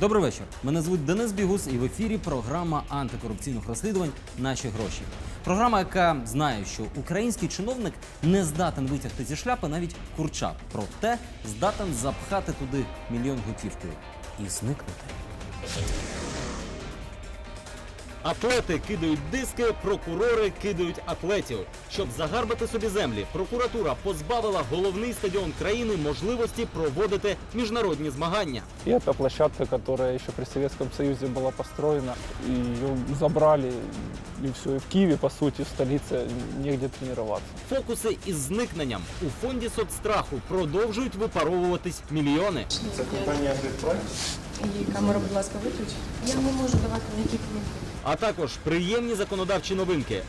Добрий вечір. Мене звуть Денис Бігус, і в ефірі програма антикорупційних розслідувань Наші гроші. Програма, яка знає, що український чиновник не здатен витягти зі шляпи навіть курчат, проте здатен запхати туди мільйон готівкою і зникнути. Атлети кидають диски, прокурори кидають атлетів. Щоб загарбати собі землі, прокуратура позбавила головний стадіон країни можливості проводити міжнародні змагання. И это площадка, которая еще при Советском Союзе была построена. И ее забрали, и все. И в Киеве, по сути, в столице, негде тренироваться. Фокуси із зникненням у фонді соцстраху продовжують випаровуватись мільйони. Це компанія І камеру, будь ласка, виключіть. Я не можу давати ніякі коментарі. А також приємні законодавчі новинки.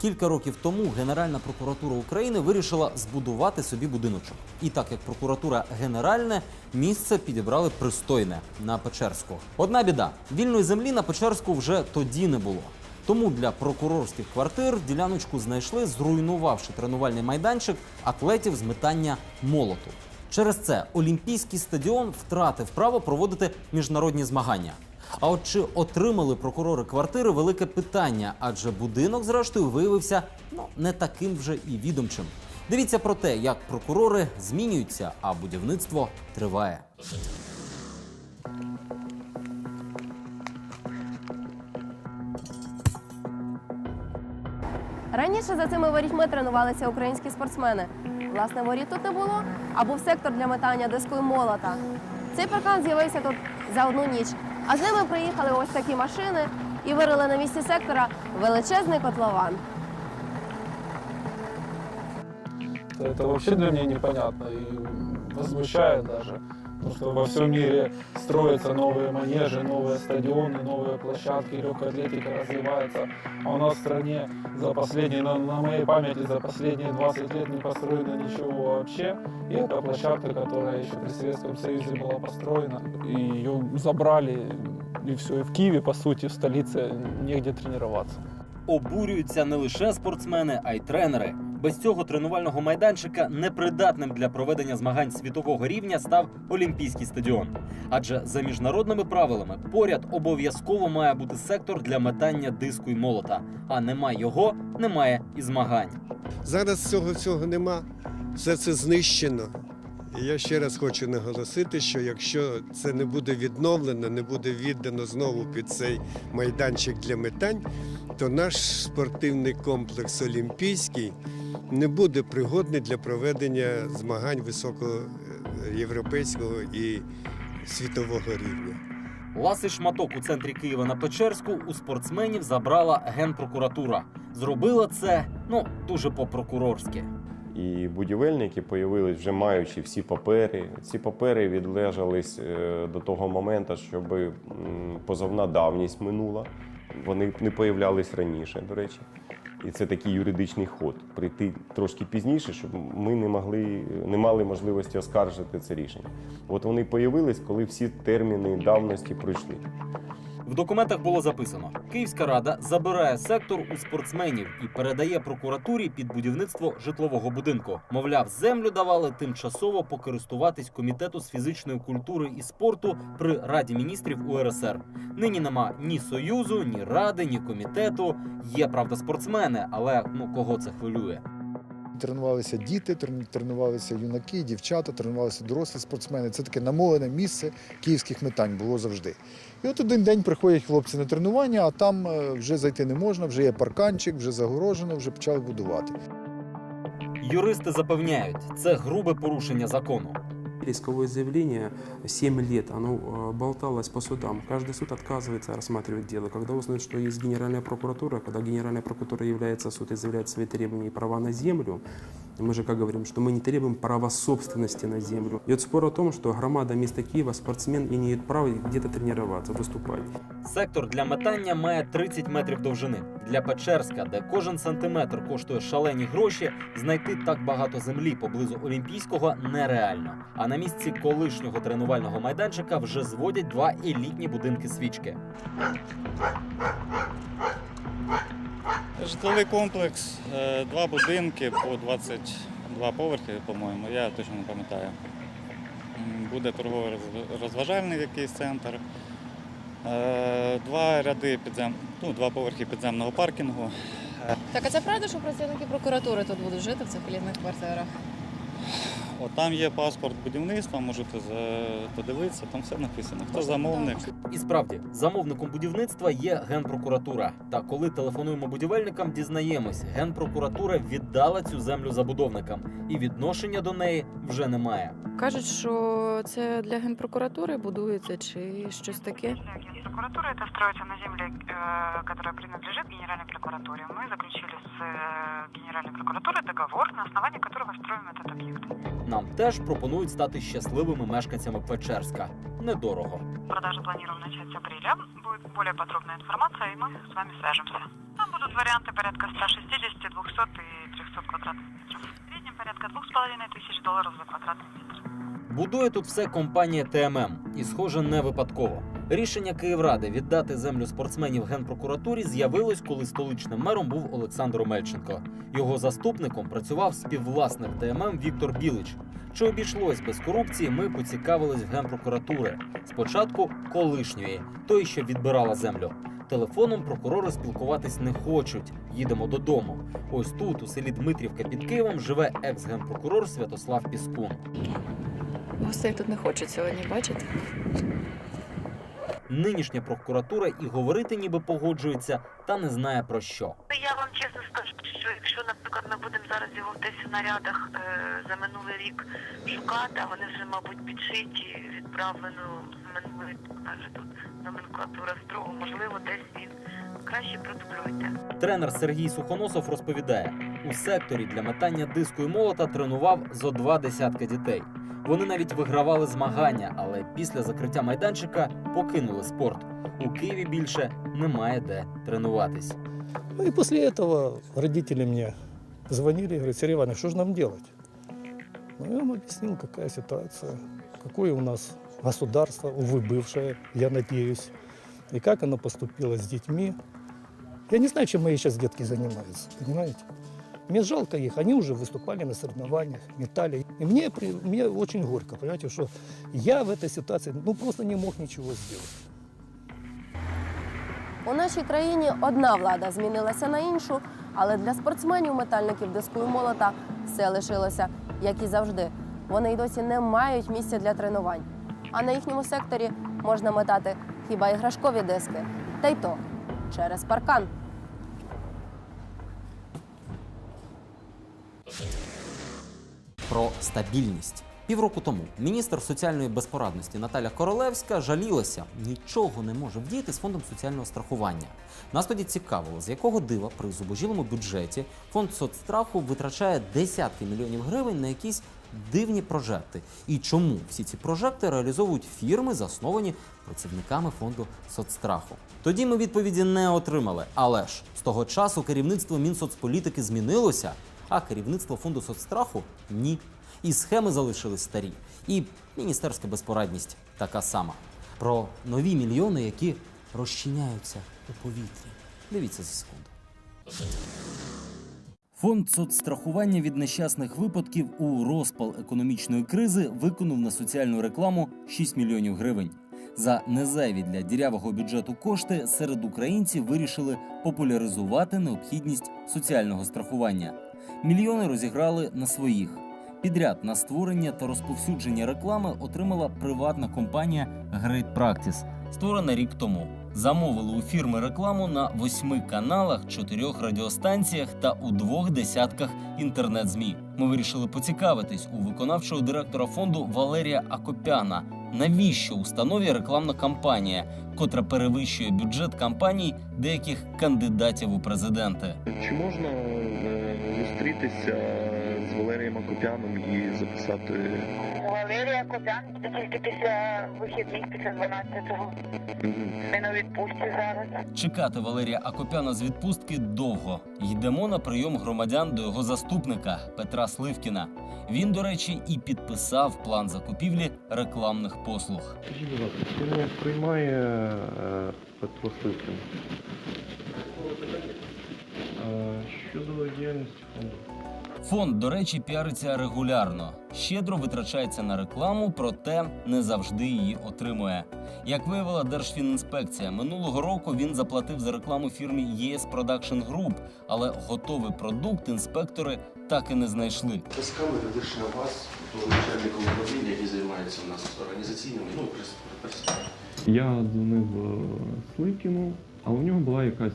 Кілька років тому Генеральна прокуратура України вирішила збудувати собі будиночок. І так як прокуратура генеральне, місце підібрали пристойне на Печерську. Одна біда: вільної землі на Печерську вже тоді не було. Тому для прокурорських квартир діляночку знайшли, зруйнувавши тренувальний майданчик атлетів з метання молоту. Через це Олімпійський стадіон втратив право проводити міжнародні змагання. А от чи отримали прокурори квартири велике питання, адже будинок, зрештою, виявився ну не таким вже і відомчим. Дивіться про те, як прокурори змінюються, а будівництво триває. Раніше за цими ворітьми тренувалися українські спортсмени. Власне, воріт тут не було, а був сектор для метання диску і молота. Цей паркан з'явився тут за одну ніч. А з ними приїхали ось такі машини і вирили на місці сектора величезний котлован. Это вообще для меня непонятно и возмущает даже. Потому что во всем мире строятся новые манежи, новые стадионы, новые площадки, легкая атлетика развивается. А у нас в стране за последние, на, на моей памяти, за последние 20 лет не построено ничего вообще. И это площадка, которая еще при Советском Союзе была построена. И ее забрали, и все. И в Киеве, по сути, в столице, негде тренироваться. Обурюються не лише спортсмени, а й тренери. Без цього тренувального майданчика непридатним для проведення змагань світового рівня став Олімпійський стадіон. Адже за міжнародними правилами поряд обов'язково має бути сектор для метання диску й молота. А немає його, немає і змагань. Зараз цього всього нема. Все це знищено. Я ще раз хочу наголосити, що якщо це не буде відновлено, не буде віддано знову під цей майданчик для метань, то наш спортивний комплекс Олімпійський не буде пригодний для проведення змагань високого європейського і світового рівня. Ласий шматок у центрі Києва на Печерську у спортсменів забрала генпрокуратура. Зробила це ну дуже по-прокурорськи. І будівельники появились вже маючи всі папери. Ці папери відлежались е, до того моменту, щоб позовна давність минула. Вони не появлялись раніше, до речі. І це такий юридичний ход. Прийти трошки пізніше, щоб ми не могли, не мали можливості оскаржити це рішення. От вони появились, коли всі терміни давності пройшли. В документах було записано: Київська рада забирає сектор у спортсменів і передає прокуратурі під будівництво житлового будинку. Мовляв, землю давали тимчасово покористуватись комітету з фізичної культури і спорту при раді міністрів УРСР. Нині нема ні союзу, ні ради, ні комітету. Є правда спортсмени, але ну кого це хвилює? Тренувалися діти, тренувалися юнаки, дівчата, тренувалися дорослі спортсмени. Це таке намолене місце київських метань було завжди. І от один день приходять хлопці на тренування, а там е, вже зайти не можна, вже є парканчик, вже загорожено, вже почали будувати. Юристи запевняють, це грубе порушення закону Исковое заявление 7 лет, оно э, болталось по судам. Каждый суд отказывается рассматривать дело. Когда узнают, что есть Генеральная прокуратура, когда Генеральная прокуратура является суд и заявляет свои требования и права на землю, мы же как говорим, что мы не требуем права собственности на землю. Идет спор о том, что громада места Киева, спортсмен имеет право где-то тренироваться, выступать. Сектор для метання має 30 метрів довжини. Для Печерська, де кожен сантиметр коштує шалені гроші, знайти так багато землі поблизу Олімпійського нереально. А на місці колишнього тренувального майданчика вже зводять два елітні будинки свічки. Житловий комплекс, е, два будинки по 22 поверхи, по-моєму, я точно не пам'ятаю. буде торгово-розважальний якийсь центр, два ряди підзем... ну, два поверхи підземного паркінгу. Так, а це правда, що працівники прокуратури тут будуть жити в цих елітних квартирах? От там є паспорт будівництва, можете за- подивитися, там все написано. Хто замовник, І справді, замовником будівництва є генпрокуратура. Та коли телефонуємо будівельникам, дізнаємось, генпрокуратура віддала цю землю забудовникам, і відношення до неї вже немає. Кажуть, що це для генпрокуратури будується чи щось таке. Прокуратура это строится на земле, э, которая принадлежит Генеральной прокуратуре. Мы заключили с э, Генеральной прокуратурой договор, на основании которого строим этот объект. Нам теж пропонують стати щасливими мешканцями Печерська. Недорого. Продажу планируем начать с апреля. Будет более подробная информация, и мы с вами свяжемся. Там будут варианты порядка 160, 200 и 300 квадратных метров. В среднем порядка 2,5 тысяч долларов за квадратный метр. Будує тут все компанія ТММ, і схоже, не випадково. Рішення Київради віддати землю спортсменів генпрокуратурі з'явилось, коли столичним мером був Олександр Омельченко. Його заступником працював співвласник ТММ Віктор Білич. Чи обійшлось без корупції, ми поцікавились в генпрокуратури. Спочатку колишньої, той, що відбирала землю. Телефоном прокурори спілкуватись не хочуть. Їдемо додому. Ось тут, у селі Дмитрівка під Києвом, живе екс-генпрокурор Святослав Піскун. Гостей тут не хочуть сьогодні бачити. Нинішня прокуратура і говорити ніби погоджується, та не знає про що. Я вам чесно скажу, що якщо, наприклад, ми будемо зараз його десь у нарядах е, за минулий рік шукати, а вони вже, мабуть, підшиті, відправлено з минулої каже тут номенклатура строго, можливо, десь він краще продублюйте. Тренер Сергій Сухоносов розповідає: у секторі для метання диску і молота тренував зо два десятка дітей. Вони навіть вигравали змагання, але після закриття майданчика покинули спорт. У Києві більше немає де тренуватись. Ну и после этого родители мне звонили и говорят, Сергей Иванович, что же нам делать? Ну, я им объяснил, какая ситуация, какое у нас государство, увы, бывшее, я надеюсь, и как оно поступило с детьми. Я не знаю, чем мои сейчас детки занимаются, понимаете? Мне жалко их, они уже выступали на соревнованиях, метали. И мне, мне очень горько, понимаете, что я в этой ситуации ну, просто не мог ничего сделать. У нашій країні одна влада змінилася на іншу, але для спортсменів, метальників диску і молота все лишилося, як і завжди. Вони й досі не мають місця для тренувань. А на їхньому секторі можна метати хіба іграшкові диски, та й то через паркан. Про стабільність. Півроку тому міністр соціальної безпорадності Наталя Королевська жалілася, нічого не може вдіяти з фондом соціального страхування. Нас тоді цікавило, з якого дива при зубожілому бюджеті фонд соцстраху витрачає десятки мільйонів гривень на якісь дивні прожекти. І чому всі ці прожекти реалізовують фірми, засновані працівниками фонду соцстраху. Тоді ми відповіді не отримали. Але ж з того часу керівництво Мінсоцполітики змінилося, а керівництво фонду соцстраху ні. І схеми залишились старі, і міністерська безпорадність така сама. Про нові мільйони, які розчиняються у повітрі. Дивіться за секунду. Фонд соцстрахування від нещасних випадків у розпал економічної кризи виконав на соціальну рекламу 6 мільйонів гривень. За незайві для дірявого бюджету кошти серед українців вирішили популяризувати необхідність соціального страхування. Мільйони розіграли на своїх. Підряд на створення та розповсюдження реклами отримала приватна компанія Great Practice, створена рік тому. Замовили у фірми рекламу на восьми каналах, чотирьох радіостанціях та у двох десятках інтернет-змі. Ми вирішили поцікавитись у виконавчого директора фонду Валерія Акопяна. Навіщо установі рекламна кампанія, котра перевищує бюджет кампаній деяких кандидатів у президенти? Чи можна е, зустрітися з Валерієм Акопяном і записати? Валерія буде тільки після вихідних, після 12-го. Ми на відпустці зараз. Чекати Валерія Акопяна з відпустки довго. Йдемо на прийом громадян до його заступника Петра Сливкіна. Він, до речі, і підписав план закупівлі рекламних послуг. Скажіть, будь ласка, чи не приймає е, Петро Сливкін? Щодо діяльності фонду. Фонд, до речі, піариться регулярно, щедро витрачається на рекламу, проте не завжди її отримує. Як виявила Держфінінспекція, минулого року він заплатив за рекламу фірмі ЄС Production Group, але готовий продукт інспектори так і не знайшли. Камери лише на вас, до начальника управління, який займається у нас організаційними, ну, прес- прес- Я дзвонив е, Слипкіну, а у нього була якась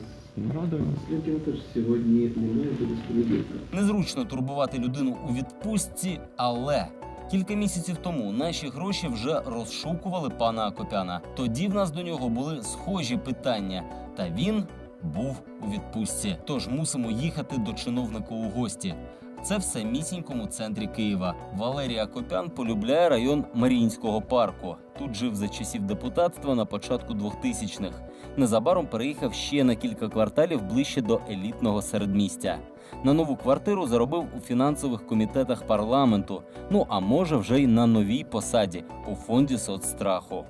Слипкіна теж сьогодні немає до розповідника. Незручно турбувати людину у відпустці, але кілька місяців тому наші гроші вже розшукували пана Акопяна. Тоді в нас до нього були схожі питання, та він був у відпустці. Тож мусимо їхати до чиновника у гості. Це в самісінькому центрі Києва. Валерій Акопян полюбляє район Маріїнського парку. Тут жив за часів депутатства на початку 2000-х. Незабаром переїхав ще на кілька кварталів ближче до елітного середмістя. На нову квартиру заробив у фінансових комітетах парламенту. Ну а може вже й на новій посаді у фонді соцстраху.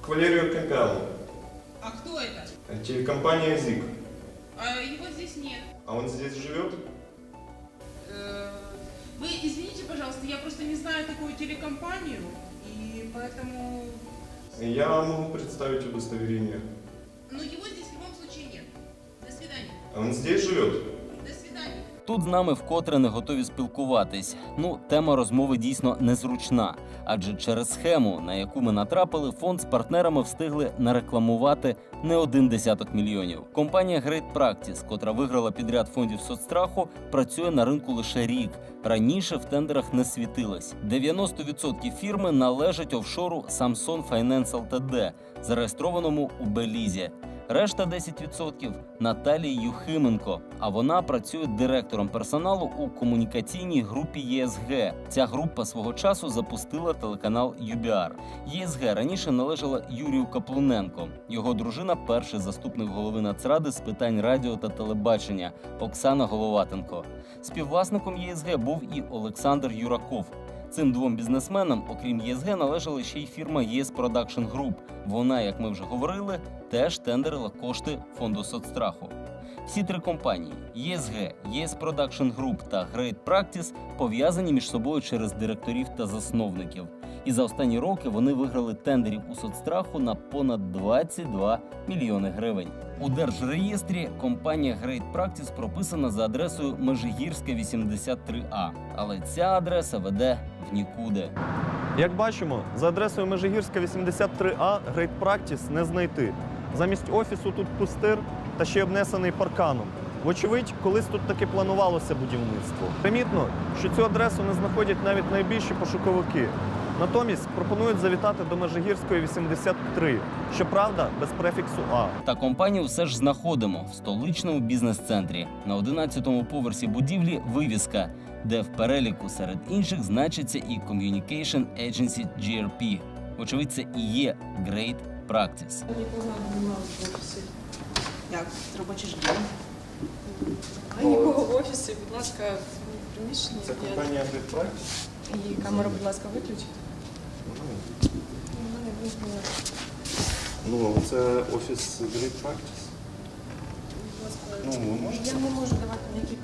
К Валерию Акопяну. А кто это? Телекомпания ЗИК. А его здесь нет. А он здесь живет? Э, Вы извините, пожалуйста, я просто не знаю такую телекомпанию, и поэтому... Я могу представить удостоверение. Но его здесь в любом случае нет. До свидания. Он здесь живет? Тут з нами вкотре не готові спілкуватись. Ну, тема розмови дійсно незручна, адже через схему, на яку ми натрапили, фонд з партнерами встигли нарекламувати не один десяток мільйонів. Компанія Great Practice, котра виграла підряд фондів соцстраху, працює на ринку лише рік. Раніше в тендерах не світилась. 90% фірми належать офшору Samsung Finance Ltd, зареєстрованому у Белізі. Решта 10% Наталії Юхименко. А вона працює директором персоналу у комунікаційній групі ЄСГ. Ця група свого часу запустила телеканал UBR. ЄСГ раніше належала Юрію Каплуненко. Його дружина перший заступник голови Нацради з питань радіо та телебачення Оксана Головатенко. Співвласником ЄСГ був і Олександр Юраков. Цим двом бізнесменам, окрім ЄСГ, належала ще й фірма ЄС Production Group. Вона, як ми вже говорили, теж тендерила кошти фонду соцстраху. Всі три компанії ЄСГ, ЄС Production Group та Great Practice пов'язані між собою через директорів та засновників. І за останні роки вони виграли тендерів у соцстраху на понад 22 мільйони гривень. У держреєстрі компанія Great Practice прописана за адресою Межигірська 83А, але ця адреса веде в нікуди. Як бачимо, за адресою Межигірська 83А Great Practice не знайти. Замість офісу тут пустир та ще обнесений парканом. Вочевидь, колись тут таки планувалося будівництво. Примітно, що цю адресу не знаходять навіть найбільші пошуковики. Натомість пропонують завітати до Межигірської 83, щоправда, без префіксу А. Та компанію все ж знаходимо в столичному бізнес-центрі. На 11-му поверсі будівлі вивіска, де в переліку серед інших значиться і Communication Agency GRP. Очевидь, це і є Great Practice. Нікого немає в офісі. Як? Робочий ж день. Нікого в офісі, будь ласка, в приміщенні. Це компанія Great Practice? І камеру, будь ласка, виключіть. Ну, це офіс Great Practice. Ну, ви можете? Я не можу давати ніяких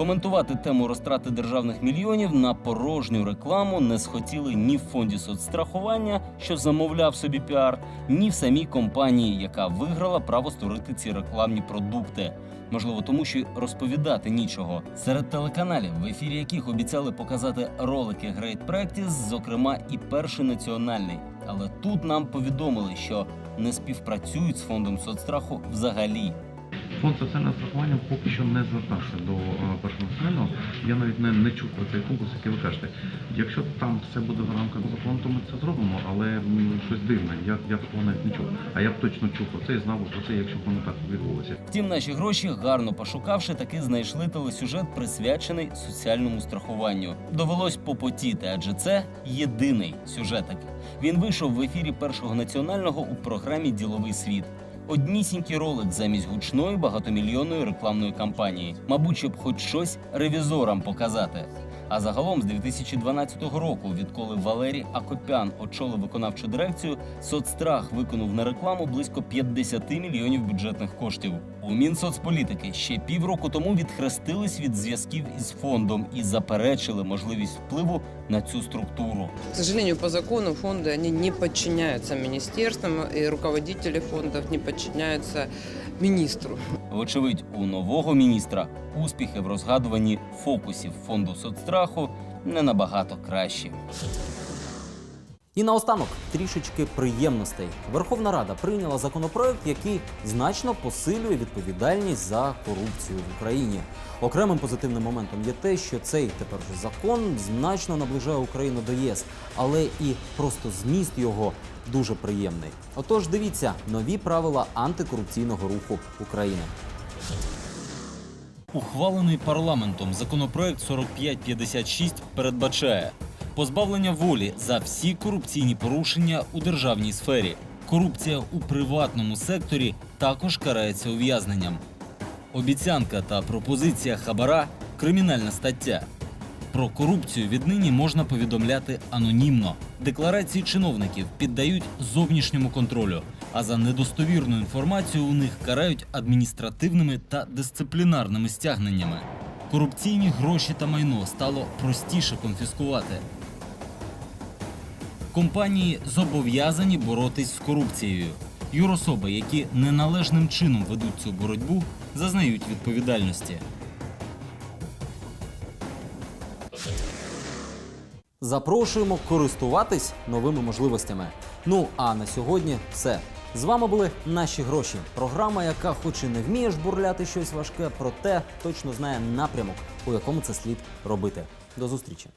Коментувати тему розтрати державних мільйонів на порожню рекламу не схотіли ні в фонді соцстрахування, що замовляв собі піар, ні в самій компанії, яка виграла право створити ці рекламні продукти. Можливо, тому що розповідати нічого. Серед телеканалів, в ефірі яких обіцяли показати ролики Great Practice, зокрема і перший національний. Але тут нам повідомили, що не співпрацюють з фондом соцстраху взагалі. Фонд соціального страхування поки що не звертався до е, першого національного. Я навіть не, не чув про цей конкурс, який ви кажете. Якщо там все буде в рамках закону, то ми це зробимо, але м, щось дивне. Я, я такого навіть не чув. А я б точно чув про це і знав про це, якщо б воно так відбулося. Втім, наші гроші, гарно пошукавши, таки знайшли телесюжет, присвячений соціальному страхуванню. Довелось попотіти, адже це єдиний сюжетик. Він вийшов в ефірі першого національного у програмі Діловий світ. Однісінький ролик замість гучної багатомільйонної рекламної кампанії. Мабуть, щоб хоч щось ревізорам показати. А загалом з 2012 року, відколи Валерій Акопян очолив виконавчу дирекцію, соцстрах виконав на рекламу близько 50 мільйонів бюджетних коштів. У Мінсоцполітики ще півроку тому відхрестились від зв'язків із фондом і заперечили можливість впливу на цю структуру. К сожалению, по закону фонды они не подчиняются министерствам, и руководители фондов не подчиняются министру. Вочевидь, у нового міністра успіхи в розгадуванні фокусів фонду соцстраху не набагато кращі. І наостанок трішечки приємностей. Верховна Рада прийняла законопроект, який значно посилює відповідальність за корупцію в Україні. Окремим позитивним моментом є те, що цей тепер вже закон значно наближає Україну до ЄС, але і просто зміст його дуже приємний. Отож, дивіться нові правила антикорупційного руху України. Ухвалений парламентом законопроект 4556 передбачає позбавлення волі за всі корупційні порушення у державній сфері. Корупція у приватному секторі також карається ув'язненням. Обіцянка та пропозиція хабара кримінальна стаття. Про корупцію віднині можна повідомляти анонімно. Декларації чиновників піддають зовнішньому контролю, а за недостовірну інформацію у них карають адміністративними та дисциплінарними стягненнями. Корупційні гроші та майно стало простіше конфіскувати. Компанії зобов'язані боротись з корупцією. Юрособи, які неналежним чином ведуть цю боротьбу, зазнають відповідальності. Запрошуємо користуватись новими можливостями. Ну а на сьогодні все. З вами були наші гроші. Програма, яка, хоч і не вміє жбурляти щось важке, проте точно знає напрямок, у якому це слід робити. До зустрічі.